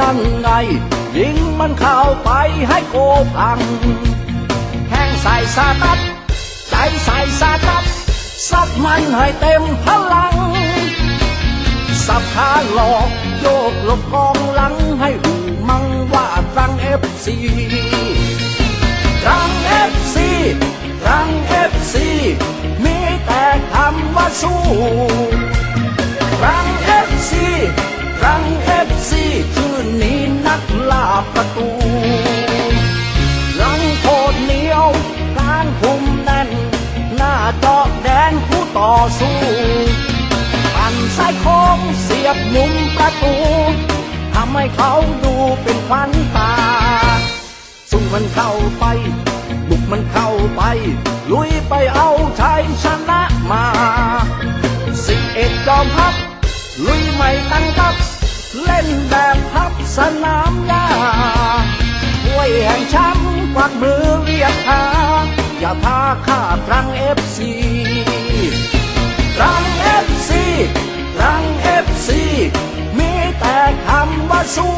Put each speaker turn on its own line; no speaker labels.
นั่นไง ยิงมันเข้าไปให้โกพังแห้งใส่สาตัดใจใส่สาตัดซัดมันให้เต็มพลัง สับขาหลอกโยกหลบกองหลังให้หูมังว่าตรังเอฟซีรังเอฟซีรังเอฟซีมีแต่คำว่าสู้ กล่าประตูรังโคตรเหนียวการคุมแน่น หน้าจาะแดนผู้ต่อสู้ปั่นสายโค้งเสียบมุมประตูทำให้เขาดูเป็นควันตา สู้มันเข้าไป บุกมันเข้าไป ลุยไปเอาชัยชนะมาสิเอ็ดจอมพับลุยไม่ตั้งกับเล่นแบบพับสนา ช้ำกวักมือเรียกหาอย่าพาข้าตรังเอฟซีรังเอฟซีรังเอฟซีมีแต่คำว่าสู้